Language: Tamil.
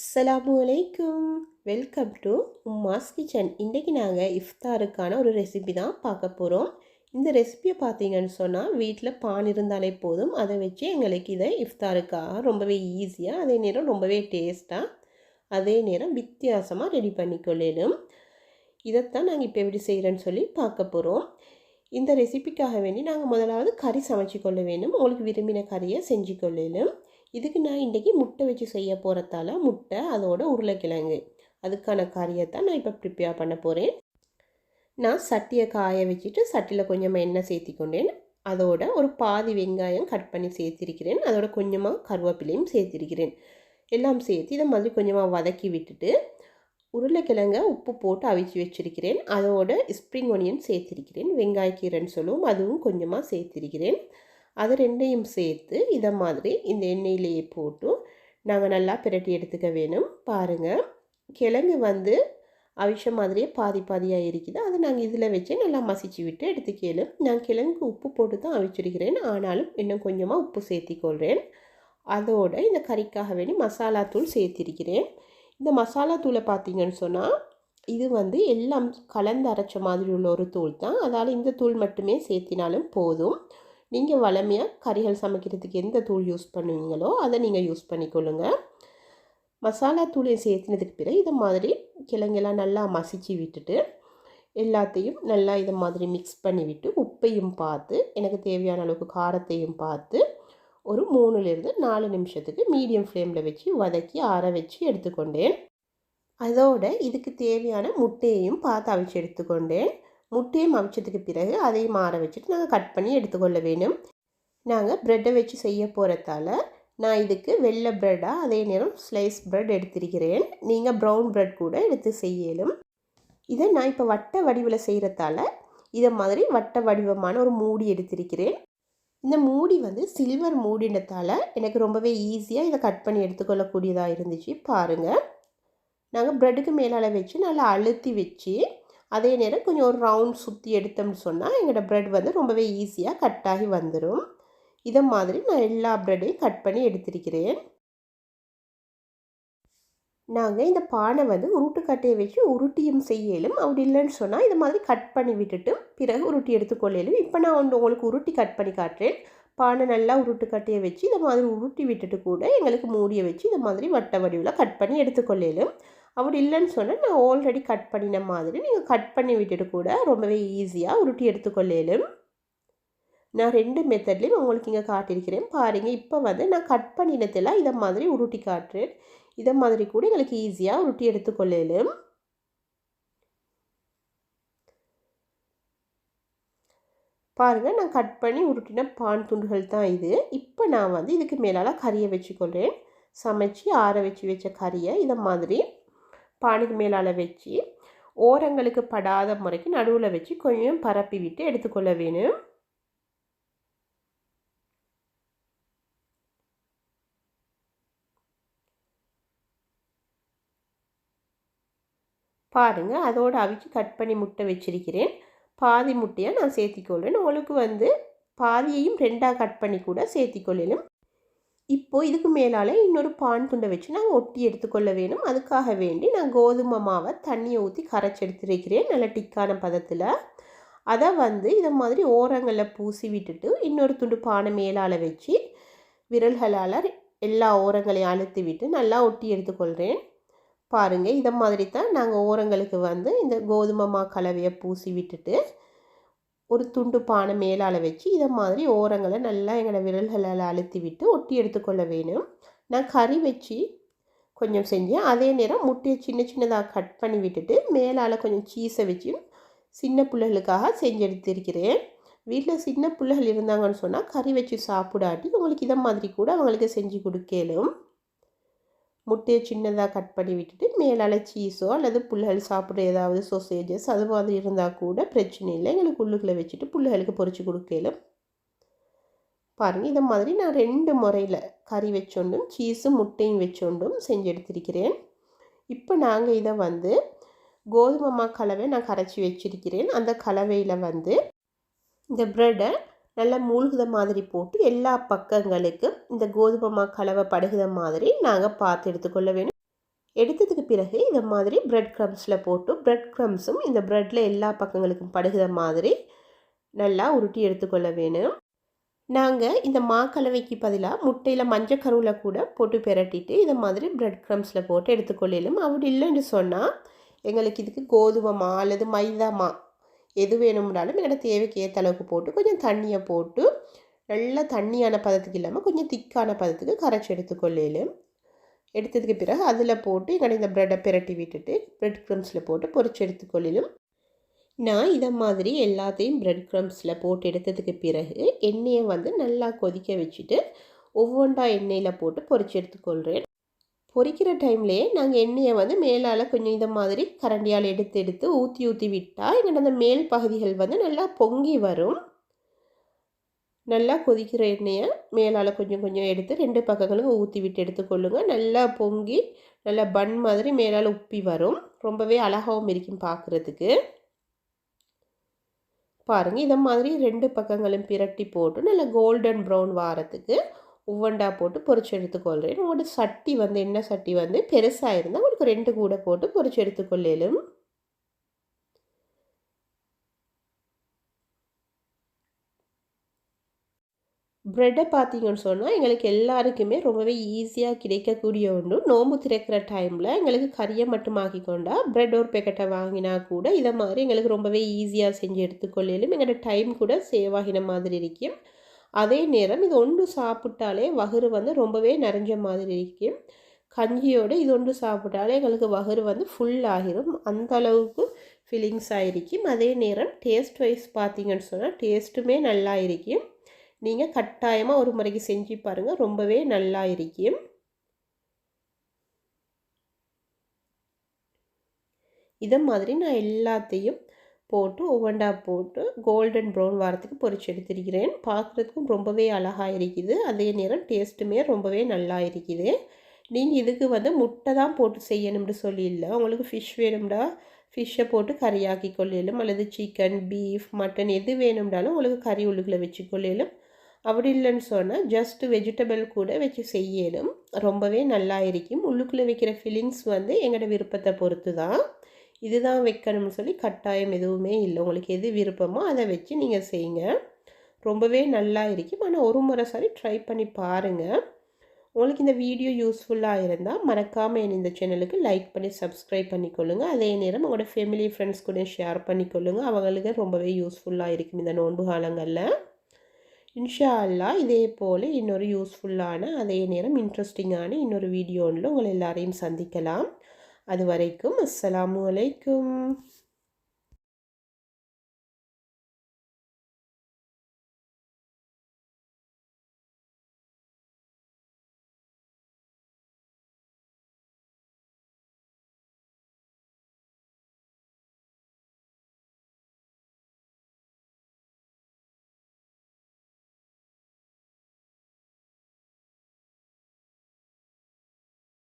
அஸ்ஸலாமு அலைக்கும். வெல்கம் டு உம்மாஸ் கிச்சன் இன்றைக்கி நாங்கள் இஃப்தாருக்கான ஒரு ரெசிபி தான் பார்க்க போகிறோம் இந்த ரெசிபியை பார்த்தீங்கன்னு சொன்னால் வீட்டில் பான் இருந்தாலே போதும். அதை வச்சு எங்களுக்கு இதை இஃப்தாருக்காக ரொம்பவே ஈஸியாக அதே நேரம் ரொம்பவே டேஸ்ட்டாக அதே நேரம் வித்தியாசமாக ரெடி பண்ணிக்கொள்ளிடும் இதைத்தான் நாங்கள் இப்போ எப்படி செய்கிறேன்னு சொல்லி பார்க்க போகிறோம் இந்த ரெசிபிக்காக வேண்டி நாங்கள் முதலாவது கறி சமைச்சு கொள்ள வேண்டும். உங்களுக்கு விரும்பின கறியை செஞ்சு கொள்ளலும் இதுக்கு நான் இன்றைக்கி முட்டை வச்சு செய்ய போகிறதால முட்டை அதோட உருளைக்கிழங்கு. அதுக்கான காரியத்தை நான் இப்போ ப்ரிப்பேர் பண்ண போகிறேன் நான் சட்டியை காய வச்சுட்டு சட்டியில் கொஞ்சமாக எண்ணெய் சேர்த்திக்கொண்டேன். அதோட ஒரு பாதி வெங்காயம் கட் பண்ணி சேர்த்திருக்கிறேன். அதோட கொஞ்சமாக கருவேப்பிலையும் சேர்த்திருக்கிறேன். எல்லாம் சேர்த்து இதை மாதிரி கொஞ்சமாக வதக்கி விட்டுட்டு உருளைக்கிழங்க உப்பு போட்டு அவிச்சு வச்சிருக்கிறேன். அதோட ஸ்ப்ரிங் ஒனியன் சேர்த்திருக்கிறேன். வெங்காயக்கீரைன்னு சொல்லுவோம். அதுவும் கொஞ்சமாக சேர்த்திருக்கிறேன். அது ரெண்டையும் சேர்த்து இதை மாதிரி இந்த எண்ணெயிலேயே போட்டு நாங்கள் நல்லா பிரட்டி எடுத்துக்க வேணும். பாருங்கள் கிழங்கு வந்து அவிச்ச மாதிரியே பாதி பாதியாக இருக்குது அதை நாங்கள் இதில் வச்சு நல்லா மசிச்சு விட்டு எடுத்துக்கலும் நான் கிழங்கு உப்பு போட்டு தான் அவிச்சிருக்கிறேன். ஆனாலும் இன்னும் கொஞ்சமாக உப்பு சேர்த்திக்கொள்கிறேன் அதோடு இந்த கறிக்காக வேண்டி மசாலா தூள் சேர்த்திருக்கிறேன். இந்த மசாலா தூளை பார்த்தீங்கன்னு சொன்னால் இது வந்து எல்லாம் கலந்து அரைச்ச மாதிரி உள்ள ஒரு தூள் தான். அதால் இந்த தூள் மட்டுமே சேர்த்தினாலும் போதும். நீங்கள் வளமையாக கறிகள் சமைக்கிறதுக்கு எந்த தூள் யூஸ் பண்ணுவீங்களோ அதை நீங்கள் யூஸ் பண்ணிக்கொள்ளுங்க. மசாலா தூளை சேர்த்தினதுக்கு பிறகு இதை மாதிரி கிழங்கெல்லாம் நல்லா மசிச்சு விட்டுட்டு எல்லாத்தையும் நல்லா இதை மாதிரி மிக்ஸ் பண்ணிவிட்டு உப்பையும் பார்த்து எனக்கு தேவையான அளவுக்கு காரத்தையும் பார்த்து ஒரு மூணுலேருந்து நாலு நிமிஷத்துக்கு மீடியம் ஃப்ளேமில் வச்சு வதக்கி ஆற வச்சு எடுத்துக்கொண்டேன். அதோடு இதுக்கு தேவையான முட்டையையும் பார்த்து அவிச்சு எடுத்துக்கொண்டேன். முட்டையும் அவிச்சதுக்கு பிறகு அதையும் ஆற வச்சுட்டு நாங்கள் கட் பண்ணி எடுத்துக்கொள்ள வேணும் நாங்கள் ப்ரெட்டை வச்சு செய்ய போகிறதால நான் இதுக்கு வெள்ளை ப்ரெட்டாக அதே நேரம் ஸ்லைஸ் ப்ரெட் எடுத்திருக்கிறேன். நீங்கள் ப்ரௌன் ப்ரெட் கூட எடுத்து செய்யலும். இதை நான் இப்போ வட்ட வடிவில் செய்கிறதால இதை மாதிரி வட்ட வடிவமான ஒரு மூடி எடுத்திருக்கிறேன். இந்த மூடி வந்து சில்வர் மூடினதால் எனக்கு ரொம்பவே ஈஸியாக இதை கட் பண்ணி எடுத்துக்கொள்ளக்கூடியதாக இருந்துச்சு. பாருங்கள் நாங்கள் ப்ரெட்டுக்கு மேலால் வச்சு நல்லா அழுத்தி வச்சு அதே நேரம் கொஞ்சம் ஒரு ரவுண்ட் சுற்றி எடுத்தோம்னு சொன்னால் எங்களோட ப்ரெட் வந்து ரொம்பவே ஈஸியாக கட் ஆகி வந்துடும் இதை மாதிரி நான் எல்லா ப்ரெட்டையும் கட் பண்ணி எடுத்திருக்கிறேன். நாங்கள் இந்த பானை வந்து உருட்டுக்கட்டையை வச்சு உருட்டியும் செய்யலும். அப்படி இல்லைன்னு சொன்னால் இது மாதிரி கட் பண்ணி விட்டுட்டு பிறகு உருட்டி எடுத்துக்கொள்ளலும். இப்போ நான் வந்து உங்களுக்கு உருட்டி கட் பண்ணி காட்டுறேன். பானை நல்லா உருட்டுக்கட்டையை வச்சு இதை மாதிரி உருட்டி விட்டுட்டு கூட எங்களுக்கு மூடியை வச்சு இதை மாதிரி வட்ட வடிவில் கட் பண்ணி எடுத்துக்கொள்ளலும். அப்படி இல்லைன்னு சொன்னால் நான் ஆல்ரெடி கட் பண்ணின மாதிரி நீங்கள் கட் பண்ணி விட்டுட்டு கூட ரொம்பவே ஈஸியாக உருட்டி எடுத்துக்கொள்ளலும். நான் ரெண்டு மெத்தட்லேயும் உங்களுக்கு இங்கே காட்டியிருக்கிறேன். பாருங்கள் இப்போ வந்து நான் கட் பண்ணினதெல்லாம் இதை மாதிரி உருட்டி காட்டுறேன். இதை மாதிரி கூட எங்களுக்கு ஈஸியாக உருட்டி எடுத்துக்கொள்ளலும். பாருங்கள் நான் கட் பண்ணி உருட்டின பான் துண்டுகள் தான் இது. இப்போ நான் வந்து இதுக்கு மேலால் கறியை வச்சுக்கொள்கிறேன் சமைச்சு ஆற வச்சு வச்ச கறியை இதை மாதிரி பானைக்கு மேலால் வச்சு ஓரங்களுக்கு படாத முறைக்கு நடுவில் வச்சு கொஞ்சம் பரப்பி விட்டு எடுத்துக்கொள்ள வேணும். பாருங்கள் அதோடு அவிச்சு கட் பண்ணி முட்டை வச்சிருக்கிறேன். பாதி முட்டையாக நான் சேர்த்திக்கொள்வேன் உங்களுக்கு வந்து பாதியையும் ரெண்டாக கட் பண்ணி கூட சேர்த்திக்கொள்ளலும் இப்போது இதுக்கு மேலால் இன்னொரு பான் துண்டை வச்சு நாங்கள் ஒட்டி எடுத்துக்கொள்ள வேணும். அதுக்காக வேண்டி நான் கோதுமை மாவை தண்ணியை ஊற்றி கரைச்சி எடுத்துருக்கிறேன் நல்ல டிக்கான பதத்தில். அதை வந்து இதை மாதிரி ஓரங்களில் பூசி விட்டுட்டு இன்னொரு துண்டு பானை மேலால் வச்சு விரல்களால் எல்லா ஓரங்களையும் அழுத்தி விட்டு நல்லா ஒட்டி எடுத்துக்கொள்கிறேன் பாருங்கள் இதை மாதிரி தான் நாங்கள் ஓரங்களுக்கு வந்து இந்த கோதுமை மா கலவையை பூசி விட்டுட்டு ஒரு துண்டு பானை மேலால் வச்சு இதை மாதிரி ஓரங்களை நல்லா எங்களோட விரல்களால் அழுத்தி விட்டு ஒட்டி எடுத்துக்கொள்ள வேணும். நான் கறி வச்சு கொஞ்சம் செஞ்சேன். அதே நேரம் முட்டையை சின்ன சின்னதாக கட் பண்ணி விட்டுட்டு மேலால் கொஞ்சம் சீஸை வச்சு சின்ன பிள்ளைகளுக்காக செஞ்சு எடுத்திருக்கிறேன் வீட்டில் சின்ன பிள்ளைகள் இருந்தாங்கன்னு சொன்னால் கறி வச்சு சாப்பிடாட்டி உங்களுக்கு இதை மாதிரி கூட அவங்களுக்கு செஞ்சு கொடுக்கலும். முட்டையை சின்னதாக கட் பண்ணி விட்டுட்டு மேலால் சீஸோ அல்லது புல்லுகள் சாப்பிட்ற ஏதாவது சொசேஜஸ் அது மாதிரி இருந்தால் கூட பிரச்சனை இல்லை. எங்களுக்கு உள்ளுக்குள்ளே வச்சுட்டு புல்லுகளுக்கு பொறிச்சு கொடுக்கலும். பாருங்கள் இதை மாதிரி நான் ரெண்டு முறையில் கறி வச்சோண்டும் சீஸும் முட்டையும் வச்சோண்டும் செஞ்சு எடுத்திருக்கிறேன் இப்போ நாங்கள் இதை வந்து கோதுமை மா கலவை நான் கரைச்சி வச்சிருக்கிறேன். அந்த கலவையில் வந்து இந்த ப்ரெட்டை நல்லா மூழ்குத மாதிரி போட்டு எல்லா பக்கங்களுக்கும் இந்த கோதுமை மா கலவை படுகுத மாதிரி நாங்கள் பார்த்து எடுத்துக்கொள்ள வேணும் எடுத்ததுக்கு பிறகு இதை மாதிரி ப்ரெட் க்ரம்ஸில் போட்டு ப்ரெட் க்ரம்ஸும் இந்த ப்ரெட்டில் எல்லா பக்கங்களுக்கும் படுகிற மாதிரி நல்லா உருட்டி எடுத்துக்கொள்ள வேணும் நாங்கள் இந்த மா கலவைக்கு பதிலாக முட்டையில் மஞ்சள் கருவில் கூட போட்டு பெரட்டிட்டு இதை மாதிரி ப்ரெட் க்ரம்ஸில் போட்டு எடுத்துக்கொள்ளலும் அப்படி இல்லைன்னு சொன்னால் எங்களுக்கு இதுக்கு கோதுமை மா அல்லது மைதா மா எது வேணும்னாலும் எங்களோட தேவைக்கு ஏற்ற அளவுக்கு போட்டு கொஞ்சம் தண்ணியை போட்டு நல்லா தண்ணியான பதத்துக்கு இல்லாமல் கொஞ்சம் திக்கான பதத்துக்கு கரைச்சி எடுத்துக்கொள்ளையிலும் எடுத்ததுக்கு பிறகு அதில் போட்டு எங்களோட இந்த ப்ரெட்டை பிரட்டி விட்டுட்டு ப்ரெட் க்ரம்ஸில் போட்டு பொரிச்சு எடுத்துக்கொள்ளிலும் நான் இதை மாதிரி எல்லாத்தையும் ப்ரெட் க்ரம்ஸில் போட்டு எடுத்ததுக்கு பிறகு எண்ணெயை வந்து நல்லா கொதிக்க வச்சுட்டு ஒவ்வொன்றா எண்ணெயில் போட்டு பொரிச்சு எடுத்துக்கொள்கிறேன் பொரிக்கிற டைம்லேயே நாங்கள் எண்ணெயை வந்து மேலால் கொஞ்சம் இதை மாதிரி கரண்டியால் எடுத்து எடுத்து ஊற்றி ஊற்றி விட்டால் எங்களோட அந்த மேல் பகுதிகள் வந்து நல்லா பொங்கி வரும். நல்லா கொதிக்கிற எண்ணெயை மேலால் கொஞ்சம் கொஞ்சம் எடுத்து ரெண்டு பக்கங்களும் ஊற்றி விட்டு எடுத்துக்கொள்ளுங்க. நல்லா பொங்கி நல்லா பன் மாதிரி மேலால் உப்பி வரும். ரொம்பவே அழகாகவும் இருக்கும் பார்க்குறதுக்கு. பாருங்கள் இதை மாதிரி ரெண்டு பக்கங்களும் பிரட்டி போட்டு நல்லா கோல்டன் ப்ரௌன் வாரத்துக்கு ஒவ்வொன்றா போட்டு பொறிச்சு எடுத்துக்கொள்கிறேன் உங்களோட சட்டி வந்து என்ன சட்டி வந்து பெருசாக இருந்தால் உங்களுக்கு ரெண்டு கூட போட்டு பொரிச்சு எடுத்துக்கொள்ளலும் ப்ரெட்டை பார்த்தீங்கன்னு சொன்னால் எங்களுக்கு எல்லாருக்குமே ரொம்பவே ஈஸியாக கிடைக்கக்கூடிய ஒன்று நோம்பு திறக்கிற டைமில் எங்களுக்கு கறியை மட்டும் ஆக்கி ப்ரெட் ஒரு பேக்கெட்டை வாங்கினா கூட இதை மாதிரி எங்களுக்கு ரொம்பவே ஈஸியாக செஞ்சு எடுத்துக்கொள்ளையிலும் எங்களோட டைம் கூட சேவ் ஆகின மாதிரி இருக்கும். அதே நேரம் இது ஒன்று சாப்பிட்டாலே வகுறு வந்து ரொம்பவே நிறைஞ்ச மாதிரி இருக்கும். கஞ்சியோடு இது ஒன்று சாப்பிட்டாலே எங்களுக்கு வகுறு வந்து ஃபுல் ஆகிரும். அந்த அளவுக்கு ஃபீலிங்ஸ் ஆகிருக்கும் அதே நேரம் டேஸ்ட் வைஸ் பார்த்தீங்கன்னு சொன்னால் டேஸ்ட்டுமே நல்லா இருக்கும். நீங்கள் கட்டாயமாக ஒரு முறைக்கு செஞ்சு பாருங்கள் ரொம்பவே நல்லா இருக்கும். இதை மாதிரி நான் எல்லாத்தையும் போட்டு ஒவ்வொன்றா போட்டு கோல்டன் ப்ரௌன் வாரத்துக்கு பொரிச்சு எடுத்திருக்கிறேன். பார்க்குறதுக்கும் ரொம்பவே அழகாக இருக்குது. அதே நேரம் டேஸ்ட்டுமே ரொம்பவே நல்லா இருக்குது. நீங்கள் இதுக்கு வந்து முட்டை தான் போட்டு செய்யணும்னு சொல்லி இல்லை உங்களுக்கு ஃபிஷ் வேணும்டா ஃபிஷ்ஷை போட்டு கறியாக்கி கொள்ளையிலும் அல்லது சிக்கன் பீஃப் மட்டன் எது வேணும்னாலும் உங்களுக்கு கறி உள்ளுக்குள்ளே வச்சு கொள்ளையிலும். அப்படி இல்லைன்னு சொன்னால் ஜஸ்ட் வெஜிடபிள் கூட வச்சு செய்யலும் ரொம்பவே நல்லா இருக்கும். உள்ளுக்குள்ளே வைக்கிற ஃபீலிங்ஸ் வந்து எங்களோட விருப்பத்தை பொறுத்து தான் இதுதான் வைக்கணும்னு சொல்லி கட்டாயம் எதுவுமே இல்லை. உங்களுக்கு எது விருப்பமோ அதை வச்சு நீங்கள் செய்யுங்க. ரொம்பவே நல்லா இருக்கும். ஆனால் ஒரு முறை சரி ட்ரை பண்ணி பாருங்கள் உங்களுக்கு இந்த வீடியோ யூஸ்ஃபுல்லாக இருந்தால் மறக்காமல் என் இந்த சேனலுக்கு லைக் பண்ணி சப்ஸ்கிரைப் பண்ணிக்கொள்ளுங்கள் அதே நேரம் உங்களோட ஃபேமிலி ஃப்ரெண்ட்ஸ் கூட ஷேர் பண்ணிக்கொள்ளுங்கள் அவங்களுக்கு ரொம்பவே யூஸ்ஃபுல்லாக இருக்கும் இந்த நோன்பு காலங்களில். இன்ஷா அல்லா இதே போல் இன்னொரு யூஸ்ஃபுல்லான அதே நேரம் இன்ட்ரெஸ்டிங்கான இன்னொரு வீடியோவில் உங்களை எல்லாரையும் சந்திக்கலாம். அது வரைக்கும் அஸ்ஸலாமு அலைக்கும்.